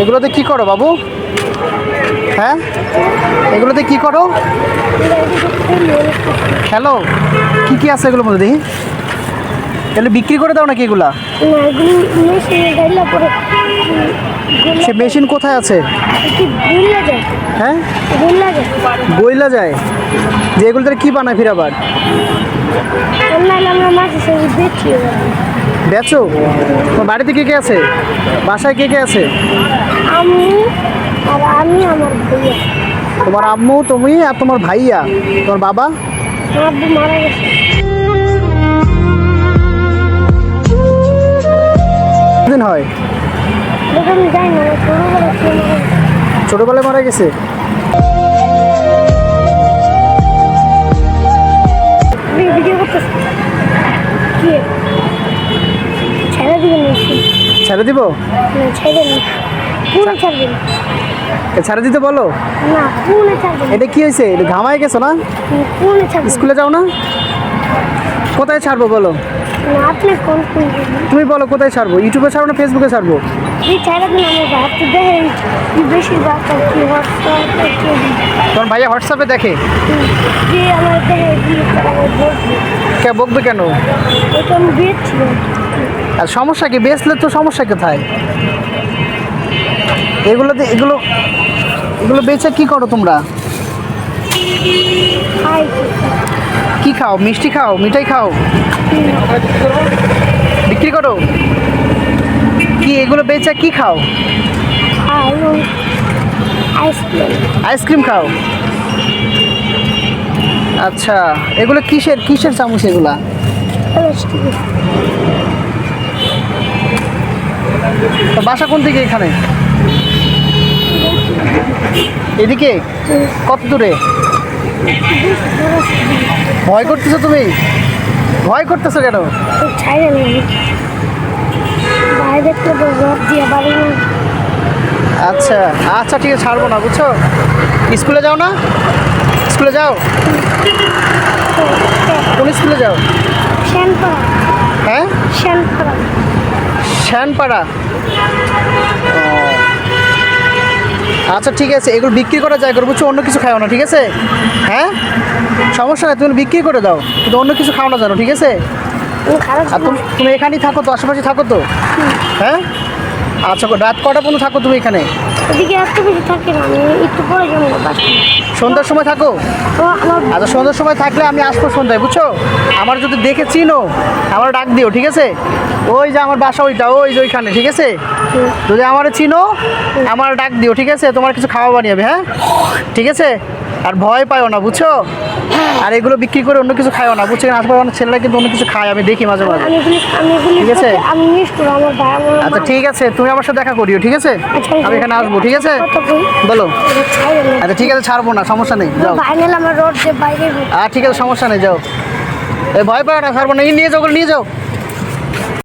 এগুলোতে কি করো বাবু? হ্যাঁ? এগুলোতে কি করো? হ্যালো কি কি আছে এগুলোর মধ্যে দেখি? তাহলে বিক্রি করে দাও নাকি এগুলা? এগুলি সে মেশিন কোথায় আছে? হ্যাঁ? গুল্লা যায়। যে এগুলোতে কি বানায় ফির আবার বেচি? তোমার বাড়িতে কে কে আছে? বাসায় কে কে আছে? আমি আর আমি আমার ভাইয়া। তোমার আম্মু তুমি আর তোমার ভাইয়া। তোমার বাবা? আমার আব্বু মারা গেছে। দিন হয়? যাই না ছোটবেলায় মারা গেছে? ছেড়ে দিব? ছেড়ে পুরো ছাড়বেন ছেড়ে দিতে বলো। না পুরো ছাড়বেন এটা কি হয়েছে? এটা ঘামায় গেছো না? পুরো ছাড়বেন স্কুলে যাও না? কোথায় ছাড়বো বলো? আপনি কোন কোন তুমি বলো কোথায় ছাড়বো? ইউটিউবে ছাড়বো না ফেসবুকে ছাড়বো? তোমার ভাইয়া হোয়াটসঅ্যাপে দেখে? কে বকবে কেন? আর সমস্যা কি? বেচলে তো সমস্যা কোথায়? এগুলোতে এগুলো এগুলো বেচে কি করো তোমরা? কি খাও? মিষ্টি খাও? মিঠাই খাও? বিক্রি করো? কি, এগুলো বেচে কি খাও? আইসক্রিম খাও? আচ্ছা এগুলো কিসের কিসের চামচ এগুলা? তো বাসা কোন দিকে এখানে? এদিকে? কত দূরে? ভয় করতেছো তুমি? ভয় করতেছো কেন? আচ্ছা আচ্ছা ঠিক আছে ছাড়বো না বুঝছ? স্কুলে যাও না? স্কুলে যাও? কোন স্কুলে যাও? হ্যাঁ? শ্যানপাড়া। আচ্ছা ঠিক আছে। এগুলো বিক্রি করা যায় করব বুঝছ অন্য কিছু খাও না ঠিক আছে? হ্যাঁ? সমস্যা নেই তুমি বিক্রি করে দাও। কিন্তু অন্য কিছু খাও না জানো ঠিক আছে? তুমি এখানেই থাকো তো আশেপাশে থাকো তো। হ্যাঁ? আচ্ছা রাত কটা পর্যন্ত থাকো তুমি এখানে? এদিকে এত বেশি থাকি না আমি একটু পরে যাব সন্ধ্যার সময় থাকো? আচ্ছা সন্ধ্যার সময় থাকলে আমি আসব সন্ধ্যায় বুঝছ? আমার যদি দেখে চিনো আমার ডাক দিও ঠিক আছে? ওই যে আমার বাসা ওইটা ওই যে ওইখানে ঠিক আছে? যদি আমার চিনো আমার ডাক দিও ঠিক আছে? তোমার কিছু খাওয়া বানিয়ে হ্যাঁ? ঠিক আছে? আর ভয় পাইও না বুঝছ? আর এগুলো বিক্রি করে অন্য কিছু খাইও না বুঝছ? আশেপাশে অনেক ছেলেরা কিন্তু অন্য কিছু খায় আমি দেখি মাঝে মাঝে। ঠিক আছে? আচ্ছা ঠিক আছে তুমি আমার সাথে দেখা করিও ঠিক আছে? আচ্ছা, আমি এখানে আসব ঠিক আছে? বলো। আচ্ছা ঠিক আছে ছাড়বো না সমস্যা নেই যাও। আর ঠিক আছে সমস্যা নেই যাও। এই ভয় পাও না ছাড়বো না এই নিয়ে যাও নিয়ে যাও।